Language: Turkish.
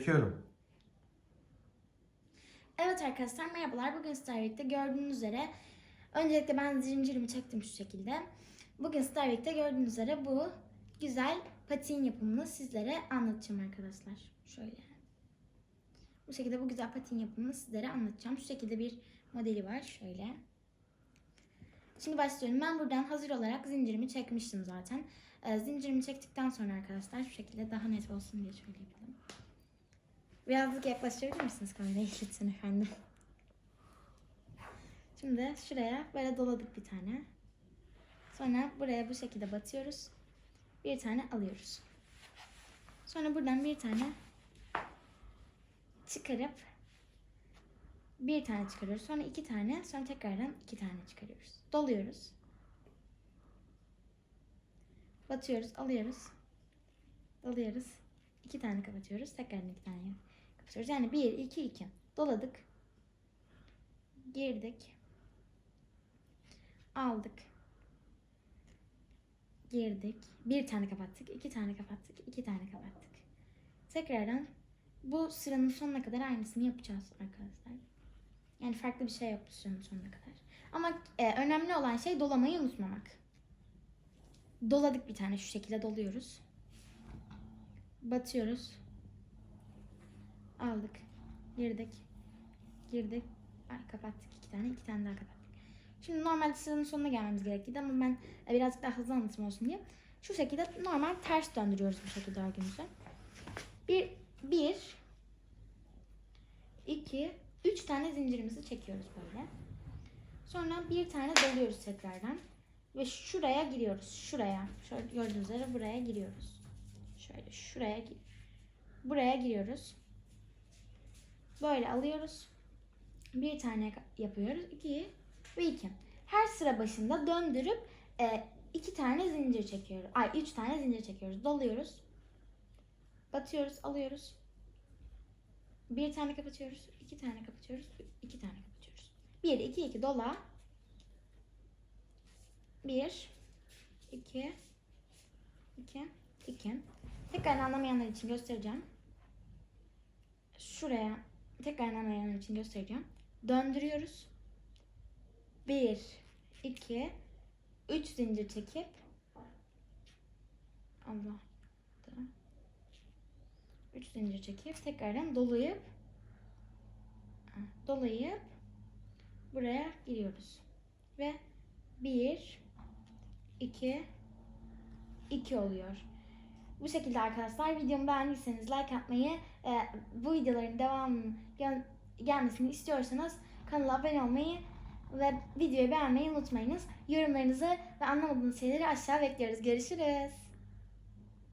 Çekiyorum. Evet arkadaşlar merhabalar. Bugün birlikte gördüğünüz üzere öncelikle ben zincirimi çektim şu şekilde. Bugün birlikte gördüğünüz üzere bu güzel patin yapımını sizlere anlatacağım arkadaşlar. Şöyle. Bu şekilde bu güzel patin yapımını sizlere anlatacağım. Şu şekilde bir modeli var. Şöyle. Şimdi başlıyorum. Ben buradan hazır olarak zincirimi çekmiştim zaten. Ee, zincirimi çektikten sonra arkadaşlar şu şekilde daha net olsun diye şöyle yapalım. Birazcık yaklaştırabilir misiniz kamerayı lütfen efendim? Şimdi şuraya böyle doladık bir tane. Sonra buraya bu şekilde batıyoruz. Bir tane alıyoruz. Sonra buradan bir tane çıkarıp bir tane çıkarıyoruz. Sonra iki tane, sonra tekrardan iki tane çıkarıyoruz. Doluyoruz. Batıyoruz, alıyoruz. Doluyoruz. İki tane kapatıyoruz. Tekrardan iki tane kapatıyoruz. Yani bir, iki, iki. Doladık. Girdik. Aldık. Girdik. Bir tane kapattık. iki tane kapattık. iki tane kapattık. Tekrardan bu sıranın sonuna kadar aynısını yapacağız arkadaşlar. Yani farklı bir şey yok sıranın sonuna kadar. Ama e, önemli olan şey dolamayı unutmamak. Doladık bir tane şu şekilde doluyoruz. Batıyoruz. Aldık. Girdik. Girdik. Ay, kapattık iki tane. iki tane daha kapattık. Şimdi normalde sıranın sonuna gelmemiz gerektiği ama ben e, birazcık daha hızlı anlatım olsun diye şu şekilde normal ters döndürüyoruz bu şekilde örgümüzü. Bir, bir, iki, üç tane zincirimizi çekiyoruz böyle. Sonra bir tane doluyoruz tekrardan. Ve şuraya giriyoruz. Şuraya. Şöyle gördüğünüz üzere buraya giriyoruz. Şöyle şuraya. Buraya giriyoruz. Böyle alıyoruz. Bir tane yapıyoruz. İki ve iki. Her sıra başında döndürüp e, iki tane zincir çekiyoruz. Ay üç tane zincir çekiyoruz. Doluyoruz. Batıyoruz. Alıyoruz. Bir tane kapatıyoruz. iki tane kapatıyoruz. iki tane kapatıyoruz. Bir, iki, iki dola. Bir, iki, iki, iki. Tekrar anlamayanlar için göstereceğim. Şuraya tekrar anlamayanlar için göstereceğim. Döndürüyoruz. Bir, iki, üç zincir çekip Allah üç zincir çekip tekrardan dolayıp dolayıp buraya giriyoruz. Ve bir, iki, iki oluyor. Bu şekilde arkadaşlar videomu beğendiyseniz like atmayı, e, bu videoların devamının gel- gelmesini istiyorsanız kanala abone olmayı ve videoyu beğenmeyi unutmayınız. Yorumlarınızı ve anlamadığınız şeyleri aşağı bekliyoruz. Görüşürüz.